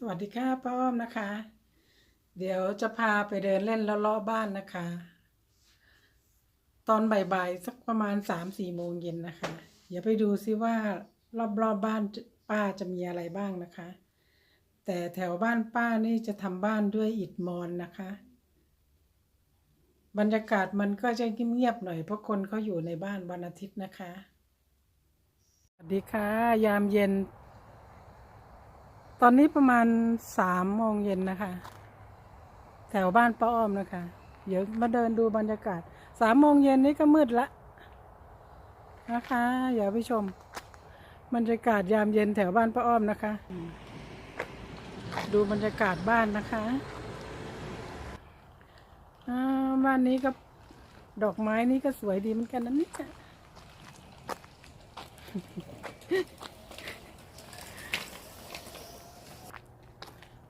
สวัสดีค่ะป้อมนะคะ เดี๋ยวจะพาไปเดินเล่นแล้วลาะบ้านนะคะ ตอนบ่ายๆสักประมาณสามสี่โมงเย็นนะคะ เดี๋ยวไปดูซิว่ารอบๆบบ้านป้าจะมีอะไรบ้างนะคะ แต่แถวบ้านป้านี่จะทำบ้านด้วยอิฐมอนนะคะ บรรยากาศมันก็จะเงียบๆหน่อยเพราะคนเขาอยู่ในบ้านวันอาทิตย์นะคะ สวัสดีค่ะ ยามเย็น ตอนนี้ประมาณสามโมงเย็นนะคะ แถวบ้านป้าอ้อมนะคะ เดี๋ยวมาเดินดูบรรยากาศสามโมงเย็นนี้ก็มืดละนะคะอย่าไปชมบรรยากาศยามเย็นแถวบ้านป้าอ้อมนะคะ ดูบรรยากาศบ้านนะคะอบ้านนี้ก็ดอกไม้นี่ก็สวยดีเหมือนกันนะเนี่ย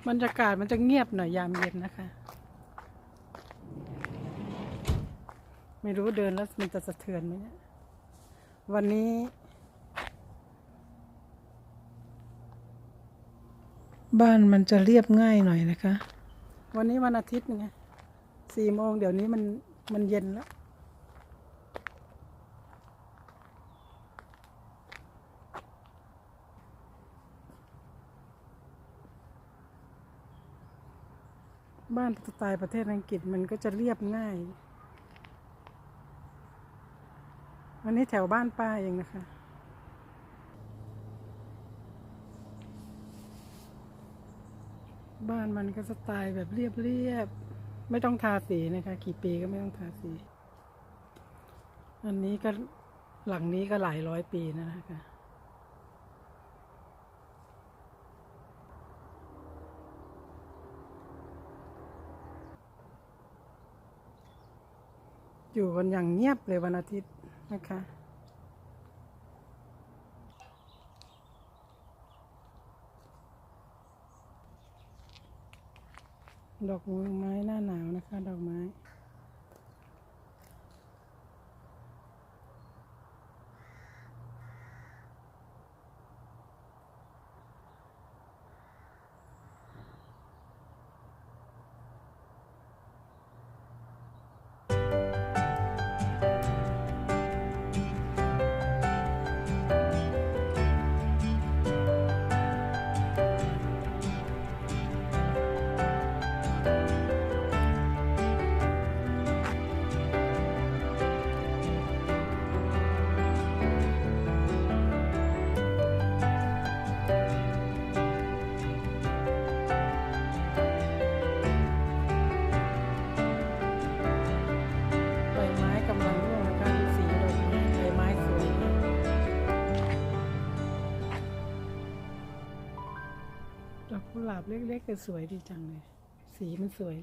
บรรยากาศมันจะเงียบหน่อยยามเย็นนะคะ ไม่รู้เดินแล้วมันจะสะเทือนไหมเนี่ยวันนี้ บ้านมันจะเรียบง่ายหน่อยนะคะ วันนี้วันอาทิตย์ไงสี่โมงเดี๋ยวนี้มันมันเย็นแล้ว บ้านสไตล์ประเทศอังกฤษมันก็จะเรียบง่าย วันนี้แถวบ้านป้าเองนะคะบ้านมันก็สไตล์แบบเรียบเรียบๆไม่ต้องทาสีนะคะ กี่ปีก็ไม่ต้องทาสี อันนี้ก็หลังนี้ก็หลายร้อยปีนะนะคะ อยู่กันอย่างเงียบเลยวันอาทิตย์นะคะ ดอกไม้หน้าหนาวนะคะ ดอกไม้ ดอกกุหลาบเล็กๆก็สวยดีจังเลย สีมันสวย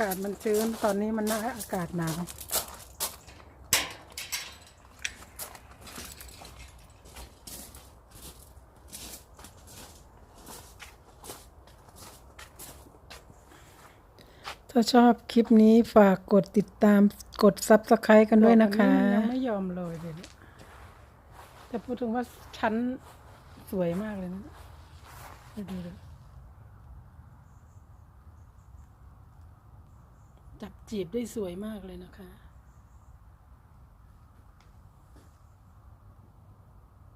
ากาศมันชื้น ตอนนี้มันน้าอากาศหนาวถ้าชอบคลิปนี้ฝากกดติดตามกดซับสไครต์กันด้วยนะคะ ยังไม่ยอมโรยเลยเนี่ยแต่พูดถึงว่าชั้นสวยมากเลยนะดูดูดู จับจีบได้สวยมากเลยนะคะ